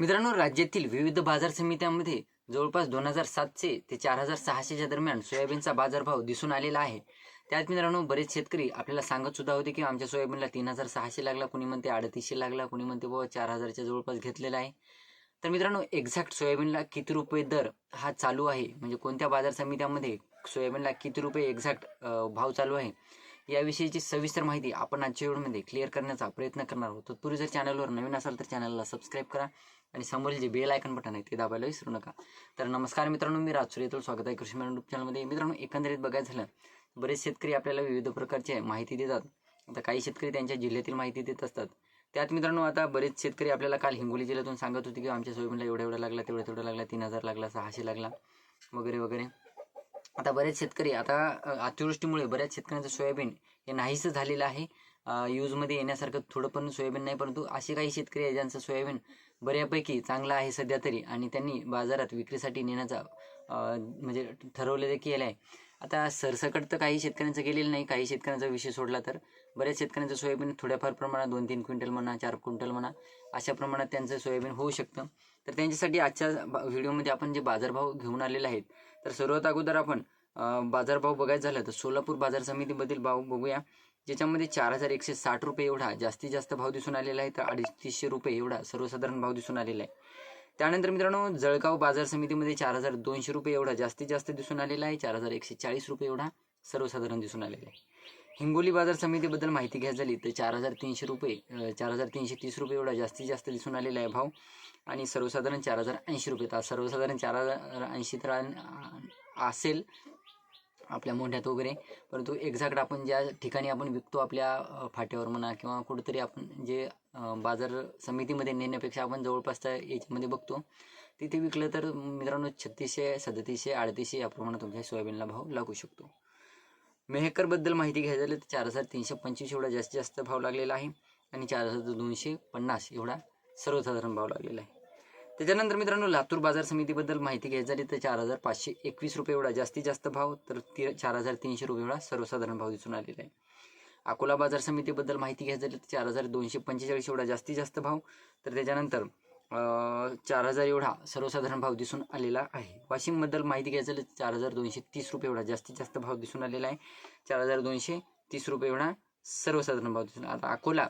मित्रांनो राज्यातील विविध बाजार समित्यांमध्ये जवळपास दोन हजार सातशे ते चार हजार सहाशेच्या दरम्यान सोयाबीनचा बाजारभाव दिसून आलेला आहे. त्यात मित्रांनो बरेच शेतकरी आपल्याला सांगत सुद्धा होते की आमच्या सोयाबीनला तीन हजार सहाशे लागला कुणी म्हणते अडतीसशे लागला कुणी म्हणते बाबा चार हजारच्या जवळपास घेतलेला आहे. तर मित्रांनो एक्झॅक्ट सोयाबीनला किती रुपये दर हा चालू आहे? म्हणजे कोणत्या बाजार समित्यांमध्ये सोयाबीनला किती रुपये एक्झॅक्ट भाव चालू आहे? याविषयीची सविस्तर माहिती आपण आजच्या व्हिडिओमध्ये क्लिअर करण्याचा प्रयत्न करणार आहोत. तत्पूर्वी जर चॅनलवर नवीन असाल तर चॅनलला सबस्क्राईब करा आणि समोरील जे बेल आयकन बटन आहे ते दाबायला विसरू नका. तर नमस्कार मित्रांनो मी राजसूर येतो स्वागत आहे कृषी मॅन चॅनलमध्ये मित्रांनो एकंदरीत बघायचं झालं बरेच शेतकरी आपल्याला विविध प्रकारचे माहिती देतात. आता काही शेतकरी त्यांच्या जिल्ह्यातील माहिती देत असतात. त्यात मित्रांनो आता बरेच शेतकरी आपल्याला काल हिंगोली जिल्ह्यातून सांगत होते की आमच्या सोयाबीनला एवढा एवढा लागला तेवढा तेवढा लागला तीन हजार लागला सहाशे लागला वगैरे वगैरे. आता बरेच शेतकरी आता अतिवृष्टीमुळे बऱ्याच शेतकऱ्यांचं सोयाबीन हे नाहीसं झालेलं आहे. यूजमध्ये येण्यासारखं थोडं पण सोयाबीन नाही परंतु असे काही शेतकरी आहे ज्यांचं सोयाबीन बऱ्यापैकी चांगलं आहे सध्या तरी आणि त्यांनी बाजारात विक्रीसाठी नेण्याचा म्हणजे ठरवलेलं केलं आहे आता सरसकट तर काही शेतकऱ्यांचं केलेलं नाही काही शेतकऱ्यांचा विषय सोडला तर. बऱ्याच शेतकऱ्यांचं सोयाबीन थोड्याफार प्रमाणात दोन तीन क्विंटल म्हणा चार क्विंटल म्हणा अशा प्रमाणात त्यांचं सोयाबीन होऊ शकतं. तर त्यांच्यासाठी आजच्या व्हिडिओमध्ये आपण जे बाजारभाव घेऊन आलेले आहेत तर सर्वात अगोदर आपण बाजारभाव बघायचं झालं तर सोलापूर बाजार समितीमधील भाव बघूया. ज्याच्यामध्ये चार हजार एकशे साठ रुपये एवढा जास्तीत जास्त भाव दिसून आलेला आहे तर अडीचशे रुपये एवढा सर्वसाधारण भाव दिसून आलेला आहे. त्यानंतर मित्रांनो जळगाव बाजार समितीमध्ये चार हजार दोनशे रुपये एवढा जास्तीत जास्त दिसून आलेला आहे. चार हजार एकशे चाळीस रुपये एवढा सर्वसाधारण दिसून आलेला आहे. हिंगोली बाजार समितीबद्दल माहिती घ्यायची झाली तर चार हजार तीनशे रुपये चार हजार तीनशे तीस रुपये एवढा जास्तीत जास्त दिसून आलेला आहे भाव. आणि सर्वसाधारण चार हजार ऐंशी रुपये. तर सर्वसाधारण चार हजार ऐंशी तर असेल. आपल्या मोंढ्यात वगैरे. परंतु एक्झॅक्ट आपण ज्या ठिकाणी आपण विकतो आपल्या फाट्यावर म्हणा किंवा कुठंतरी आपण जे बाजार समितीमध्ये नेण्यापेक्षा आपण जवळपासच्या याच्यामध्ये बघतो. तिथे विकलं तर मित्रांनो छत्तीसशे सदतीसशे अडतीसशे या प्रमाणात तुमच्या सोयाबीनला भाव लागू शकतो. मेहकरबद्दल माहिती घ्यायची झाली तर चार हजार तीनशे पंचवीस एवढा जास्तीत जास्त भाव लागलेला आहे आणि चार हजार दोनशे पन्नास एवढा सर्वसाधारण भाव लागलेला आहे. त्याच्यानंतर मित्रांनो लातूर बाजार समितीबद्दल माहिती घ्यायची झाली तर चार हजार पाचशे एकवीस रुपये एवढा जास्तीत जास्त भाव तर ती चार हजार तीनशे रुपये एवढा सर्वसाधारण भाव दिसून आलेला आहे. अकोला बाजार समितीबद्दल माहिती घ्यायची झाली तर चार हजार दोनशे पंचेचाळीस एवढा जास्तीत जास्त भाव तर त्याच्यानंतर चार हजार एवढा सर्वसाधारण भाव दिसून आलेला आहे. वाशिमबद्दल माहिती घ्यायची झाली तर चार हजार दोनशे तीस रुपये एवढा जास्तीत जास्त भाव दिसून आलेला आहे. चार हजार दोनशे तीस रुपये एवढा सर्वसाधारण भाव दिसून आता अकोला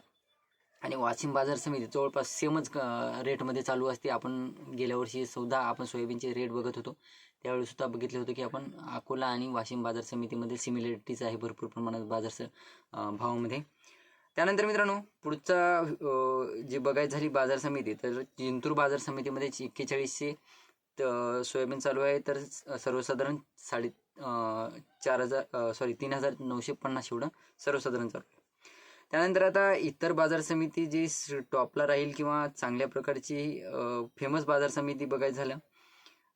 आणि वाशिम बाजार समिती जवळपास सेमच रेटमध्ये चालू असते. आपण गेल्या वर्षी सुद्धा आपण सोयाबीनचे रेट बघत होतो. त्यावेळी सुद्धा बघितलं होतं की आपण अकोला आणि वाशिम बाजार समितीमध्ये सिमिलॅरिटीज आहे भरपूर प्रमाणात बाजार स भावामध्ये. त्यानंतर मित्रांनो पुढचा जे बघायचं झाली बाजार समिती तर जिंतूर बाजार समितीमध्ये एक्केचाळीसशे त- सोयाबीन चालू आहे तर सर्वसाधारण साडे चार हजार सॉरी तीन हजार नऊशे पन्नास एवढं सर्वसाधारण चालू आहे. त्यानंतर आता इतर बाजार समिती जी टॉपला राहील किंवा चांगल्या प्रकारची फेमस बाजार समिती बघायचं झालं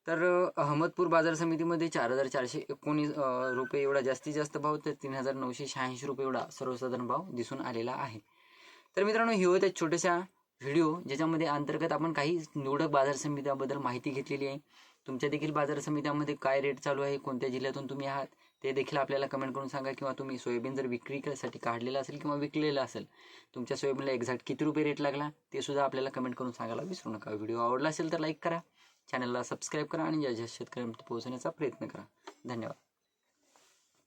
तर अहमदपूर बाजार समितीमध्ये चार हजार चारशे एकोणीस रुपये एवढा जास्तीत जास्त भाव तर तीन हजार नऊशे शहाऐंशी रुपये एवढा सर्वसाधारण भाव दिसून आलेला आहे. तर मित्रांनो ही होत्या छोट्याशा व्हिडिओ ज्याच्यामध्ये अंतर्गत आपण काही निवडक बाजार समित्याबद्दल माहिती घेतलेली आहे. तुमच्या देखील बाजार समित्यामध्ये काय रेट चालू आहे कोणत्या जिल्ह्यातून तुम्ही आहात ते देखील आपल्याला कमेंट करून सांगा किंवा तुम्ही सोयाबीन जर विक्रीसाठी काढलेलं असेल किंवा विकलेलं असेल तुमच्या सोयाबीनला एक्झॅक्ट किती रुपये रेट लागला ते सुद्धा आपल्याला कमेंट करून सांगायला विसरू नका. व्हिडिओ आवडला असेल तर लाईक करा. चॅनलला सबस्क्राईब करा आणि ज्या ज्या शेतकऱ्यांपर्यंत पोहोचण्याचा प्रयत्न करा. धन्यवाद.